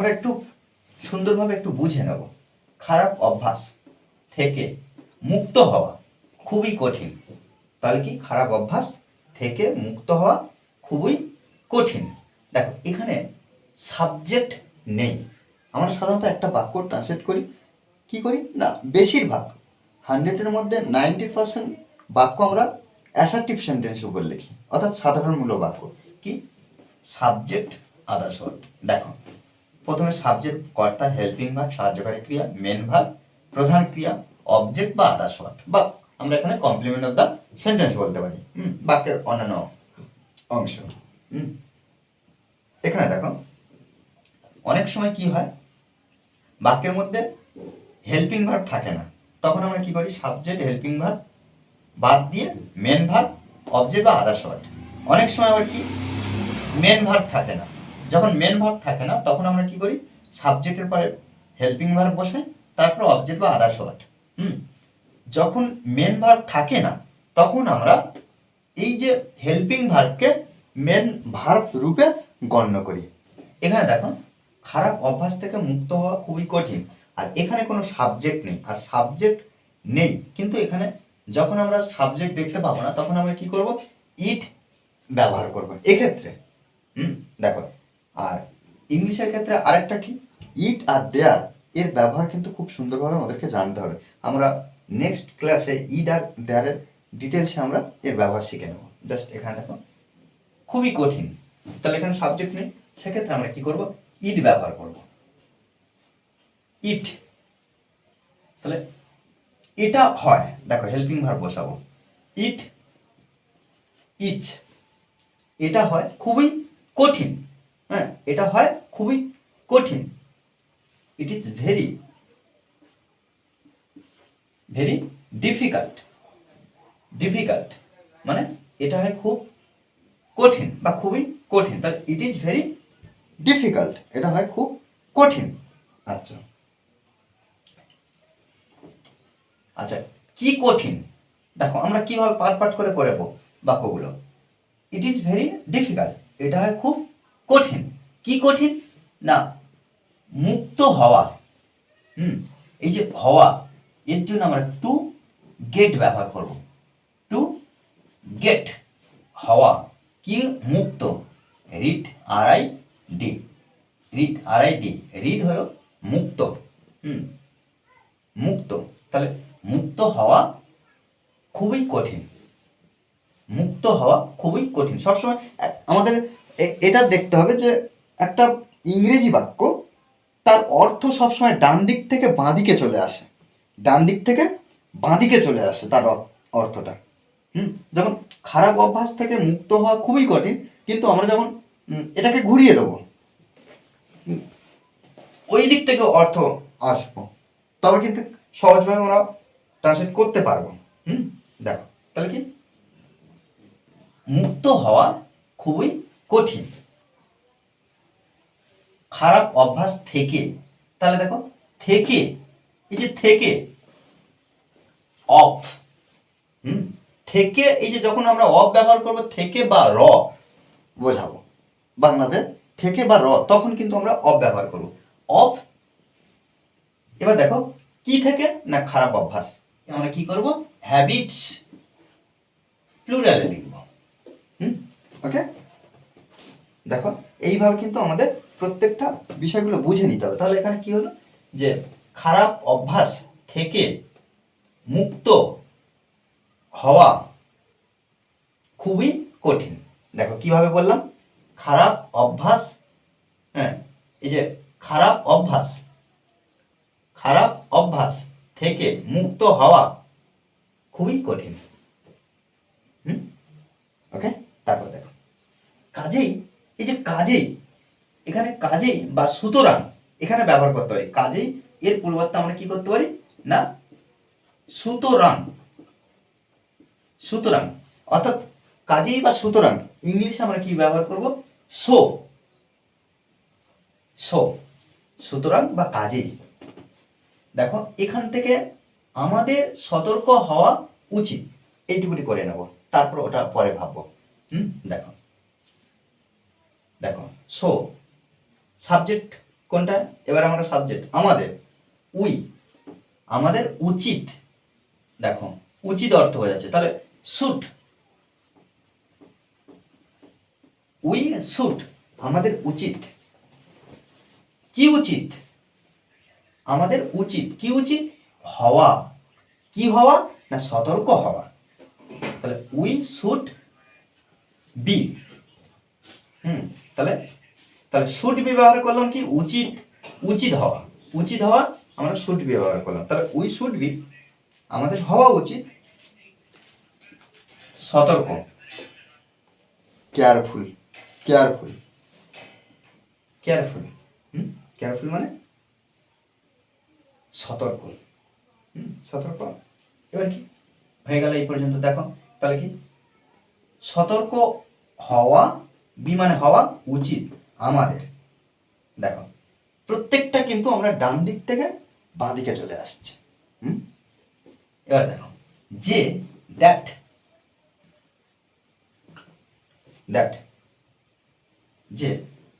আমরা একটু সুন্দরভাবে একটু বুঝে নেব। খারাপ অভ্যাস থেকে মুক্ত হওয়া খুবই কঠিন। তাহলে কি খারাপ অভ্যাস থেকে মুক্ত হওয়া খুবই কঠিন। দেখো, এখানে সাবজেক্ট নেই। আমরা সাধারণত একটা বাক্য ট্রান্সলেট করি। কি করি? না, বেশিরভাগ। হান্ড্রেডের মধ্যে নাইনটি পার্সেন্ট বাক্য আমরা অ্যাসার্টিভ সেন্টেন্সের উপর লিখি। অর্থাৎ সাধারণমূলক বাক্য। কি? সাবজেক্ট আদার্স ওয়ার্ড দেখো প্রথমে সাবজেক্ট কর্তা হেল্পিং ভার্ব সাহায্যকারী ক্রিয়া মেন ভার্ব প্রধান ক্রিয়া অবজেক্ট বা আদার্স ওয়ার্ড বা আমরা এখানে কমপ্লিমেন্ট অফ দ্য সেন্টেন্স বলতে পারি। বাক্যের অন্যান্য অংশ। এখানে দেখো, অনেক সময় কি হয়? বাক্যের মধ্যে হেল্পিং ভার্ব থাকে না। তখন আমরা কি করি? সাবজেক্ট হেল্পিং ভার্ব বাদ দিয়ে মেন ভার্ব অবজেক্ট বা আদার্স ওয়ার্ড অনেক সময় আবার কি? মেন ভার্ব থাকে না। যখন মেন ভার্ব থাকে না, তখন আমরা কি করি? সাবজেক্টের পরে হেল্পিং ভার্ব বসে, তারপর অবজেক্ট বা আদার্স ওয়ার্ড হুম? যখন মেন ভার্ব থাকে না, তখন আমরা এই যে হেল্পিং ভার্বকে মেন ভার্ব রূপে গণ্য করি। এখানে দেখো, খারাপ অভ্যাস থেকে মুক্ত হওয়া খুবই কঠিন, আর এখানে কোনো সাবজেক্ট নেই, আর সাবজেক্ট নেই, কিন্তু এখানে যখন আমরা সাবজেক্ট দেখতে পাবো না, তখন আমরা কি করব? ইট ব্যবহার করব। এক্ষেত্রে, হুম? দেখো আর ইংলিশের ক্ষেত্রে আরেকটা কি? ইট আর দেয়ার এর ব্যবহার কিন্তু খুব সুন্দরভাবে আমাদেরকে জানতে হবে। আমরা নেক্সট ক্লাসে ইট আর দেয়ারের ডিটেলসে আমরা এর ব্যবহার শিখে নেব। জাস্ট এখানে দেখো। খুবই কঠিন। তাহলে এখানে সাবজেক্ট নেই। সেক্ষেত্রে আমরা কি করব? ইট ব্যবহার করব। ইট তাহলে এটা হয়। দেখো হেল্পিং ভার্ব বসাবো। ইট ইচ এটা হয়। খুবই কঠিন। হ্যাঁ এটা হয় খুবই কঠিন। It is very very difficult difficult মানে এটা হয় খুব কঠিন বা খুবই কঠিন। তাহলে ইট ইজ ভেরি ডিফিকাল্ট এটা হয় খুব কঠিন। আচ্ছা। আচ্ছা কি কঠিন? দেখো, আমরা কীভাবে পাট পাট করে করব বাক্যগুলো? ইট ইজ ভেরি ডিফিকাল্ট এটা হয় খুব কঠিন। কি কঠিন? না, মুক্ত হওয়া। হুম, এই যে হওয়া, এর জন্য আমরা টু গেট ব্যবহার করব। টু গেট হওয়া, কি? মুক্ত। Rid R I D rid R I D rid হলো মুক্ত। হুম, মুক্ত। তাহলে মুক্ত হওয়া খুবই কঠিন। মুক্ত হওয়া খুবই কঠিন। সবসময় আমাদের এটা দেখতে হবে যে একটা ইংরেজি বাক্য, তার অর্থ সবসময় ডান দিক থেকে বাঁ দিকে চলে আসে। ডান দিক থেকে বাঁ দিকে চলে আসে তার অর্থটা। হুম? যেমন খারাপ অভ্যাস থেকে মুক্ত হওয়া খুবই কঠিন, কিন্তু আমরা যখন এটাকে ঘুরিয়ে দেবো। ওই দিক থেকে অর্থ আসব। তবে কিন্তু সহজভাবে আমরা ট্রান্সলেট করতে পারব হুম? দেখো, তাহলে কি? মুক্ত হওয়া খুবই কঠিন। খারাপ অভ্যাস থেকে, তাহলে দেখো, থেকে, এই যে থেকে অফ হুম? থেকে, এই যে যখন আমরা অফ ব্যবহার করব, থেকে বা র, বোঝাবো। বাংলাতে থেকে বা র, তখন কিন্তু আমরা অফ ব্যবহার করব। অফ এবার দেখো, কি থেকে না খারাপ অভ্যাস? আমরা কি করব? হ্যাবিটস প্লুরালে লিখব হুম? ওকে দেখো, এইভাবে কিন্তু আমাদের প্রত্যেকটা বিষয়গুলো বুঝে নিতে হবে। তাহলে এখানে কি হলো? যে খারাপ অভ্যাস থেকে মুক্ত হওয়া খুবই কঠিন। দেখো, কীভাবে বললাম? খারাপ অভ্যাস হ্যাঁ এই যে খারাপ অভ্যাস খারাপ অভ্যাস থেকে মুক্ত হওয়া খুবই কঠিন। হুম? ওকে? তারপর দেখো। কাজেই এই যে কাজেই, এখানে কাজেই বা সুতরাং এখানে ব্যবহার করতে পারি। কাজেই এর পরিবর্তে আমরা কি করতে পারি? না, সুতরাং। সুতরাং। অর্থাৎ কাজেই বা সুতরাং ইংলিশে আমরা কি ব্যবহার করব? সো। সো। সুতরাং বা কাজেই। দেখো, এখান থেকে আমাদের সতর্ক হওয়া উচিত। এইটুকুটি করে নেব। তারপর ওটা পরে ভাববো। হুম, দেখো। দেখো সো সাবজেক্ট কোনটা? এবার আমরা সাবজেক্ট আমাদের, উই, আমাদের উচিত, দেখো, উচিত অর্থ বোঝাচ্ছে, তাহলে শুট উই শুট আমাদের উচিত, কি উচিত? আমাদের উচিত, কি উচিত? হওয়া, কি হওয়া না সতর্ক হওয়া, তাহলে উই শুড বি হুম তাহলে তাহলে বি ব্যবহার করলাম কি? উচিত উচিত হওয়া। উচিত হওয়া আমরা বি ব্যবহার করলাম। তাহলে উই শুড বি আমাদের হওয়া উচিত সতর্ক। কেয়ারফুল কেয়ারফুল কেয়ারফুল হুম? কেয়ারফুল মানে? সতর্ক। হুম? সতর্ক? এবার কি? হয়ে গেল এই পর্যন্ত। দেখো তাহলে কি? সতর্ক হওয়া বিমানে হওয়া উচিত আমাদের। দেখো, প্রত্যেকটা কিন্তু আমরা ডান দিক থেকে বাঁ দিকে চলে আসছি। হুম? এবার দেখো, যে দ্যাট দ্যাট যে,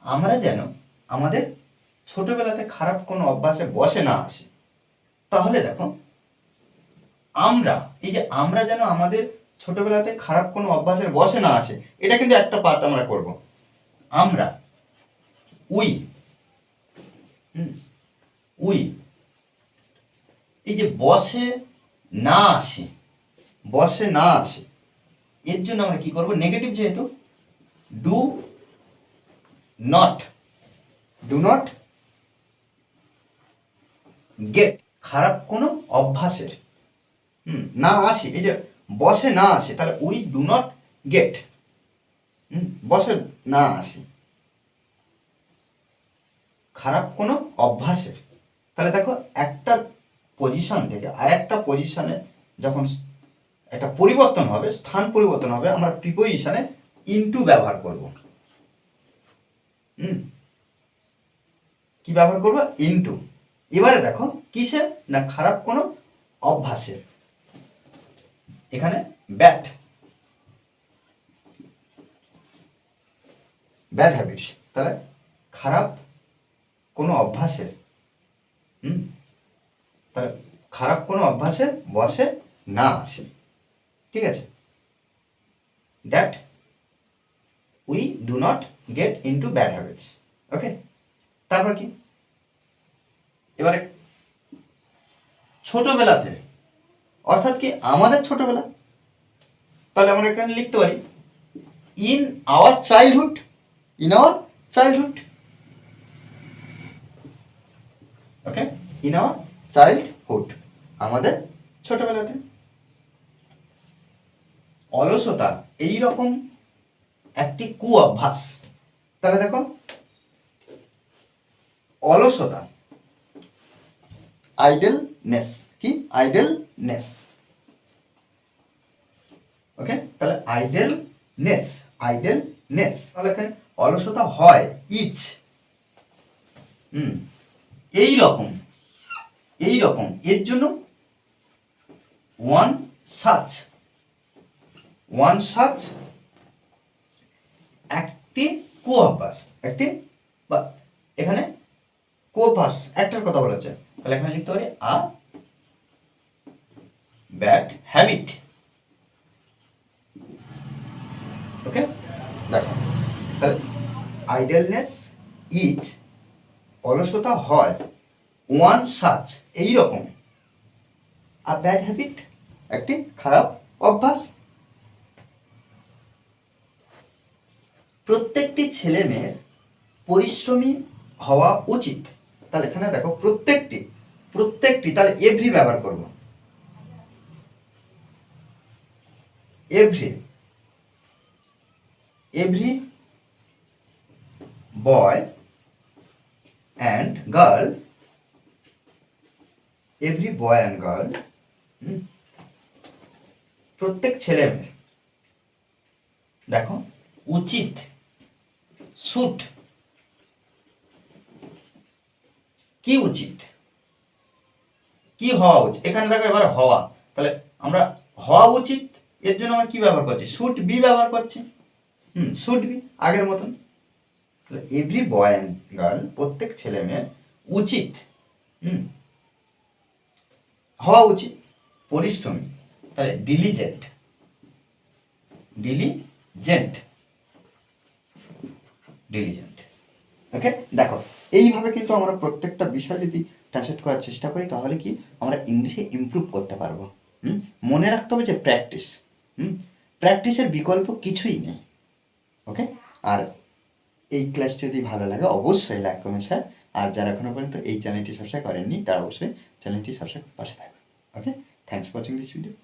আমরা যেন আমাদের ছোটবেলাতে খারাপ কোনো অভ্যাসে বসে না আসি। তাহলে দেখো, আমরা, এই যে আমরা যেন আমাদের ছোটবেলাতে খারাপ কোনো অভ্যাসে বসে না আসে, এটা কিন্তু একটা পার্ট আমরা করব। আমরা, উই উই, এই যে বসে না আসে, বসে না আসে, এর জন্য আমরা কি করব? নেগেটিভ যেহেতু do not do not get খারাপ কোনো অভ্যাসের, হুম, না আসে, এই যে বসে না আসে, তাহলে উই ডু নট গেট বসে না আসে। খারাপ কোনো অভ্যাসের। তাহলে দেখো একটা পজিশন থেকে আর একটা পজিশনে যখন একটা পরিবর্তন হবে, স্থান পরিবর্তন হবে, আমরা প্রিপোজিশনে ইনটু ব্যবহার করব। হুম, কি ব্যবহার করব? ইনটু এবারে দেখো কিসের? না খারাপ কোনো অভ্যাসের। এখানে ব্যাট ব্যাড হ্যাবিটস তাহলে খারাপ কোনো অভ্যাসের হুম, তাহলে খারাপ কোনো অভ্যাসে বসে না আসে, ঠিক আছে? That we do not get into bad habits okay তারপর কি? এবারে, ছোটবেলাতে অর্থাৎ কি আমাদের ছোটবেলা? তাহলে আমরা এখানে লিখতে পারি in our childhood in our childhood okay in our childhood আমাদের ছোটবেলাতে। অলসতা এই রকম একটি কু অভ্যাস তাহলে দেখো, অলসতা আইডেলনেস কি? আইডেলনেস ওকে তাহলে আইডেলনেস আইডেলনেস তাহলে এখানে অলসতা হয় ইচ হুম এই রকম এই রকম এর জন্য ওয়ান সাচ ওয়ান সাচ একটি কু অভ্যাস একটি বা এখানে কোপাস একটার কথা বলা তাহলে এখানে লিখতে পারি আ ব্যাড হ্যাবিট ওকে দেখো তাহলে আইডলনেস ইজ অলসতা হয় ওয়ান সাচ এই রকম আর ব্যাড হ্যাবিট একটি খারাপ অভ্যাস। প্রত্যেকটি ছেলে মেয়ের পরিশ্রমী হওয়া উচিত। তাহলে এখানে দেখো প্রত্যেকটি প্রত্যেকটি, তাহলে এভরি ব্যবহার করব। Every every boy and girl every boy and girl প্রত্যেক ছেলে মেয়ের, দেখো, উচিত সুট কি উচিত? কি হওয়া উচিত? এখানে দেখো এবার হওয়া, তাহলে আমরা হওয়া উচিত এর জন্য আমরা কি ব্যবহার করছি? শুট বি ব্যবহার করছি। হুম শুট বি আগের মতন। এভরি বয় অ্যান্ড গার্ল প্রত্যেক ছেলে মেয়ের উচিত, হুম, হওয়া উচিত পরিশ্রমী তাহলে ডিলিজেন্ট ডিলিজেন্ট ডিলিজেন্ট ওকে দেখো, এইভাবে কিন্তু আমরা প্রত্যেকটা বিষয় যদি ট্রান্সলেট করার চেষ্টা করি, তাহলে কি আমরা ইংলিশে ইমপ্রুভ করতে পারব। হুম, মনে রাখতে হবে যে প্র্যাকটিস হুম? প্র্যাকটিসের বিকল্প কিছুই নেই ওকে আর এই ক্লাস যদি ভালো লাগে, অবশ্যই লাইক কমেন্ট স্যার আর যারা এখনও পর্যন্ত এই চ্যানেলটি সাবস্ক্রাইব করেননি, তারা অবশ্যই চ্যানেলটি সাবস্ক্রাইব পাশে থাকবে okay thanks for watching this video